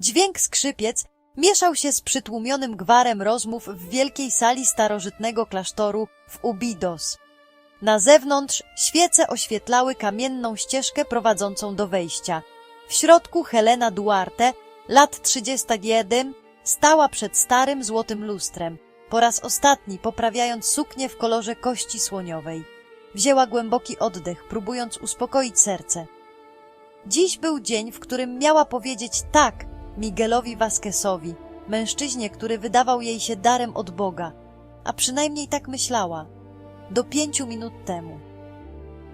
Dźwięk skrzypiec mieszał się z przytłumionym gwarem rozmów w wielkiej sali starożytnego klasztoru w Ubidos. Na zewnątrz świece oświetlały kamienną ścieżkę prowadzącą do wejścia. W środku Helena Duarte, lat 31, stała przed starym złotym lustrem, po raz ostatni poprawiając suknię w kolorze kości słoniowej. Wzięła głęboki oddech, próbując uspokoić serce. Dziś był dzień, w którym miała powiedzieć tak Miguelowi Vasquezowi, mężczyźnie, który wydawał jej się darem od Boga, a przynajmniej tak myślała, do pięciu minut temu.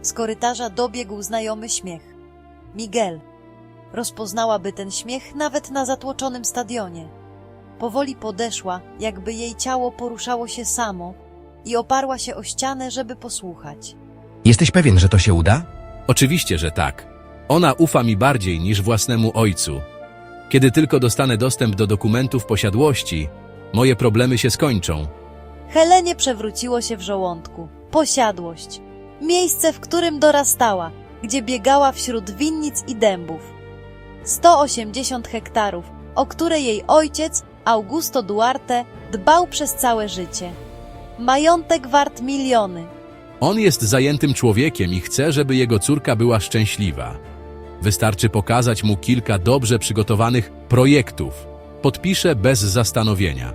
Z korytarza dobiegł znajomy śmiech. Miguel. Rozpoznałaby ten śmiech nawet na zatłoczonym stadionie. Powoli podeszła, jakby jej ciało poruszało się samo i oparła się o ścianę, żeby posłuchać. Jesteś pewien, że to się uda? Oczywiście, że tak. Ona ufa mi bardziej niż własnemu ojcu. Kiedy tylko dostanę dostęp do dokumentów posiadłości, moje problemy się skończą. Helenie przewróciło się w żołądku. Posiadłość. Miejsce, w którym dorastała, gdzie biegała wśród winnic i dębów. 180 hektarów, o które jej ojciec, Augusto Duarte, dbał przez całe życie. Majątek wart miliony. On jest zajętym człowiekiem i chce, żeby jego córka była szczęśliwa. Wystarczy pokazać mu kilka dobrze przygotowanych projektów. Podpiszę bez zastanowienia,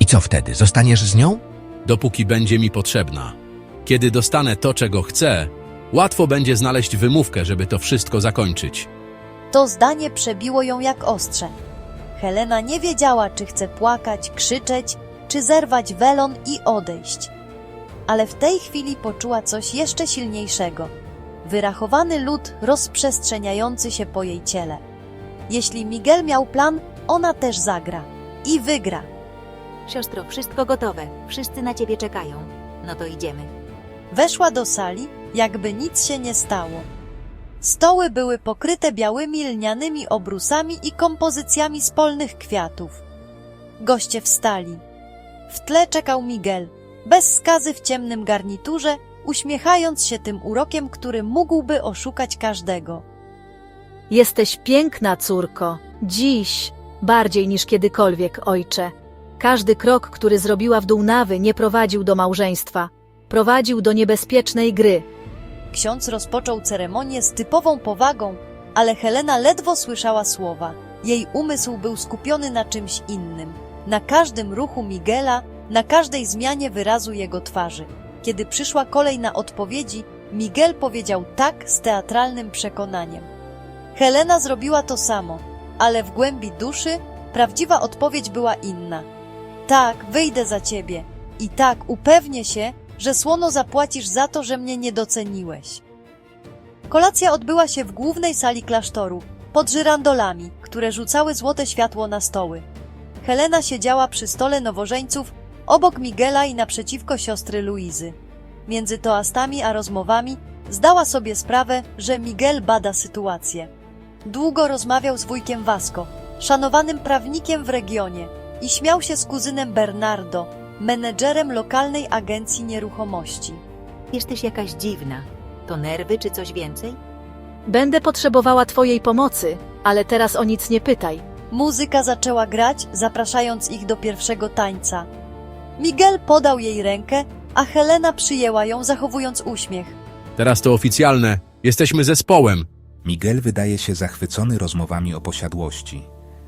I co wtedy? Zostaniesz z nią? dopóki będzie mi potrzebna. Kiedy dostanę to, czego chcę, łatwo będzie znaleźć wymówkę, żeby to wszystko zakończyć. To zdanie przebiło ją jak ostrze. Helena nie wiedziała, czy chce płakać, krzyczeć, czy zerwać welon i odejść. Ale w tej chwili poczuła coś jeszcze silniejszego. Wyrachowany lód rozprzestrzeniający się po jej ciele. Jeśli Miguel miał plan, ona też zagra. I wygra. Siostro, wszystko gotowe. Wszyscy na ciebie czekają. No to idziemy. Weszła do sali, jakby nic się nie stało. Stoły były pokryte białymi lnianymi obrusami i kompozycjami z polnych kwiatów. Goście wstali. W tle czekał Miguel, bez skazy w ciemnym garniturze, uśmiechając się tym urokiem, który mógłby oszukać każdego. Jesteś piękna, córko. Dziś, bardziej niż kiedykolwiek, ojcze. Każdy krok, który zrobiła w dół nawy, nie prowadził do małżeństwa. Prowadził do niebezpiecznej gry. Ksiądz rozpoczął ceremonię z typową powagą, ale Helena ledwo słyszała słowa. Jej umysł był skupiony na czymś innym. Na każdym ruchu Miguela, na każdej zmianie wyrazu jego twarzy. Kiedy przyszła kolej na odpowiedzi, Miguel powiedział tak z teatralnym przekonaniem. Helena zrobiła to samo, ale w głębi duszy prawdziwa odpowiedź była inna. Tak, wyjdę za ciebie. I tak, upewnię się, że słono zapłacisz za to, że mnie nie doceniłeś. Kolacja odbyła się w głównej sali klasztoru, pod żyrandolami, które rzucały złote światło na stoły. Helena siedziała przy stole nowożeńców obok Miguela i naprzeciwko siostry Luizy. Między toastami a rozmowami zdała sobie sprawę, że Miguel bada sytuację. Długo rozmawiał z wujkiem Vasco, szanowanym prawnikiem w regionie i śmiał się z kuzynem Bernardo, menedżerem lokalnej agencji nieruchomości. Jesteś jakaś dziwna. To nerwy czy coś więcej? Będę potrzebowała Twojej pomocy, ale teraz o nic nie pytaj. Muzyka zaczęła grać, zapraszając ich do pierwszego tańca. Miguel podał jej rękę, a Helena przyjęła ją, zachowując uśmiech. Teraz to oficjalne. Jesteśmy zespołem. Miguel wydaje się zachwycony rozmowami o posiadłości.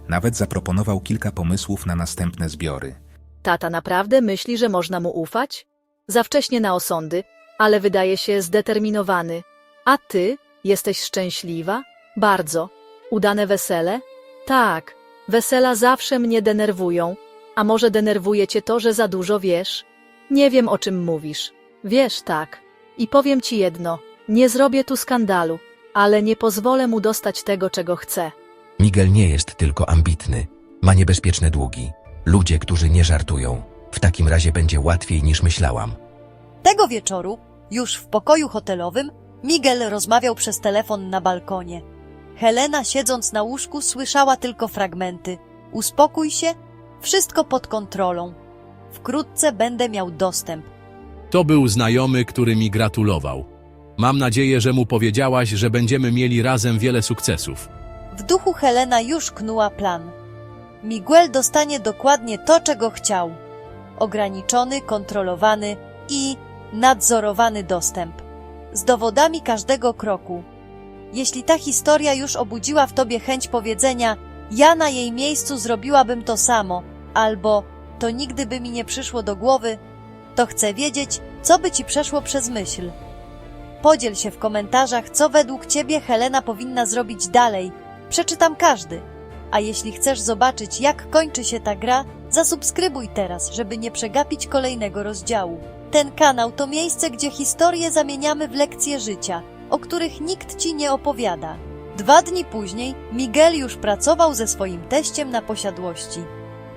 Nawet zaproponował kilka pomysłów na następne zbiory. Tata naprawdę myśli, że można mu ufać? Za wcześnie na osądy, ale wydaje się zdeterminowany. A ty jesteś szczęśliwa? Bardzo. Udane wesele? Tak. Wesela zawsze mnie denerwują. A może denerwuje cię to, że za dużo wiesz? Nie wiem, o czym mówisz. Wiesz, tak. I powiem ci jedno. Nie zrobię tu skandalu, ale nie pozwolę mu dostać tego, czego chce. Miguel nie jest tylko ambitny. Ma niebezpieczne długi. Ludzie, którzy nie żartują. W takim razie będzie łatwiej niż myślałam. Tego wieczoru, już w pokoju hotelowym, Miguel rozmawiał przez telefon na balkonie. Helena, siedząc na łóżku, słyszała tylko fragmenty. Uspokój się, wszystko pod kontrolą. Wkrótce będę miał dostęp. To był znajomy, który mi gratulował. Mam nadzieję, że mu powiedziałaś, że będziemy mieli razem wiele sukcesów. W duchu Helena już knuła plan. Miguel dostanie dokładnie to, czego chciał. Ograniczony, kontrolowany i nadzorowany dostęp. Z dowodami każdego kroku. Jeśli ta historia już obudziła w tobie chęć powiedzenia ja na jej miejscu zrobiłabym to samo, albo to nigdy by mi nie przyszło do głowy, to chcę wiedzieć, co by ci przeszło przez myśl. Podziel się w komentarzach, co według ciebie Helena powinna zrobić dalej. Przeczytam każdy. A jeśli chcesz zobaczyć, jak kończy się ta gra, zasubskrybuj teraz, żeby nie przegapić kolejnego rozdziału. Ten kanał to miejsce, gdzie historie zamieniamy w lekcje życia, o których nikt ci nie opowiada. Dwa dni później Miguel już pracował ze swoim teściem na posiadłości.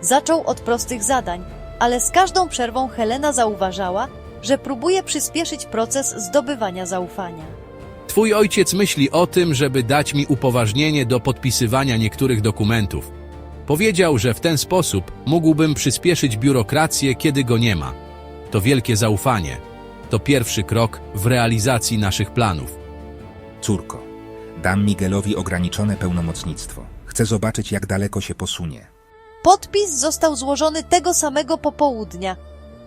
Zaczął od prostych zadań, ale z każdą przerwą Helena zauważała, że próbuje przyspieszyć proces zdobywania zaufania. Twój ojciec myśli o tym, żeby dać mi upoważnienie do podpisywania niektórych dokumentów. Powiedział, że w ten sposób mógłbym przyspieszyć biurokrację, kiedy go nie ma. To wielkie zaufanie. To pierwszy krok w realizacji naszych planów. Córko, dam Miguelowi ograniczone pełnomocnictwo. Chcę zobaczyć, jak daleko się posunie. Podpis został złożony tego samego popołudnia.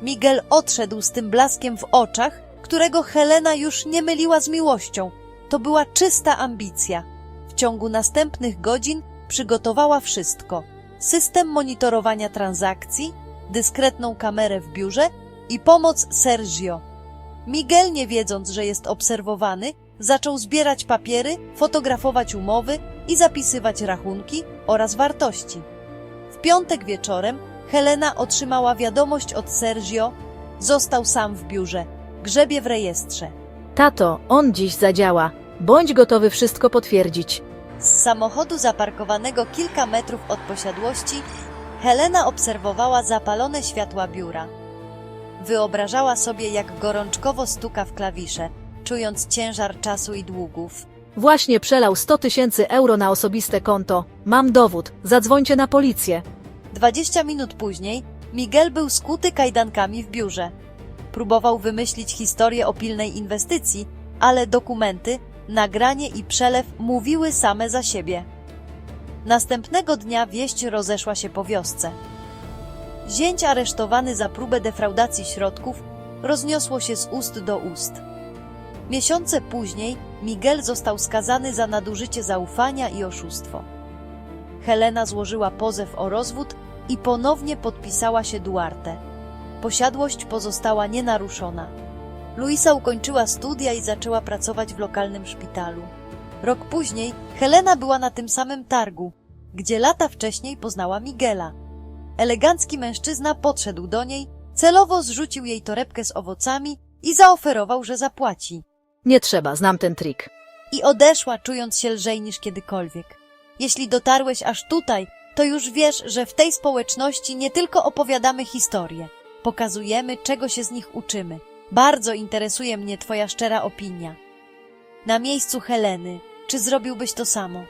Miguel odszedł z tym blaskiem w oczach, którego Helena już nie myliła z miłością. To była czysta ambicja. W ciągu następnych godzin przygotowała wszystko: system monitorowania transakcji, dyskretną kamerę w biurze i pomoc Sergio. Miguel, nie wiedząc, że jest obserwowany, zaczął zbierać papiery, fotografować umowy i zapisywać rachunki oraz wartości. W piątek wieczorem Helena otrzymała wiadomość od Sergio. Został sam w biurze, grzebie w rejestrze. Tato, on dziś zadziała. Bądź gotowy wszystko potwierdzić. Z samochodu zaparkowanego kilka metrów od posiadłości Helena obserwowała zapalone światła biura. Wyobrażała sobie, jak gorączkowo stuka w klawisze, czując ciężar czasu i długów. Właśnie przelał 100 tysięcy euro na osobiste konto. Mam dowód. Zadzwońcie na policję. Dwadzieścia minut później Miguel był skuty kajdankami w biurze. Próbował wymyślić historię o pilnej inwestycji, ale dokumenty, nagranie i przelew mówiły same za siebie. Następnego dnia wieść rozeszła się po wiosce. Zięć aresztowany za próbę defraudacji środków rozniosło się z ust do ust. Miesiące później Miguel został skazany za nadużycie zaufania i oszustwo. Helena złożyła pozew o rozwód i ponownie podpisała się Duarte. Posiadłość pozostała nienaruszona. Luisa ukończyła studia i zaczęła pracować w lokalnym szpitalu. Rok później Helena była na tym samym targu, gdzie lata wcześniej poznała Miguela. Elegancki mężczyzna podszedł do niej, celowo zrzucił jej torebkę z owocami i zaoferował, że zapłaci. Nie trzeba, znam ten trik. I odeszła, czując się lżej niż kiedykolwiek. Jeśli dotarłeś aż tutaj, to już wiesz, że w tej społeczności nie tylko opowiadamy historie, pokazujemy, czego się z nich uczymy. Bardzo interesuje mnie Twoja szczera opinia. Na miejscu Heleny, czy zrobiłbyś to samo?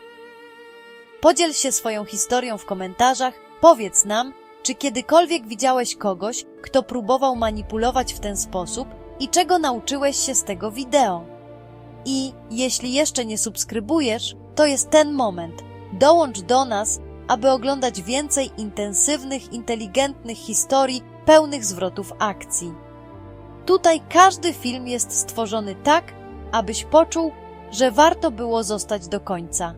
Podziel się swoją historią w komentarzach, powiedz nam, czy kiedykolwiek widziałeś kogoś, kto próbował manipulować w ten sposób i czego nauczyłeś się z tego wideo. I jeśli jeszcze nie subskrybujesz, to jest ten moment. Dołącz do nas, aby oglądać więcej intensywnych, inteligentnych historii pełnych zwrotów akcji. Tutaj każdy film jest stworzony tak, abyś poczuł, że warto było zostać do końca.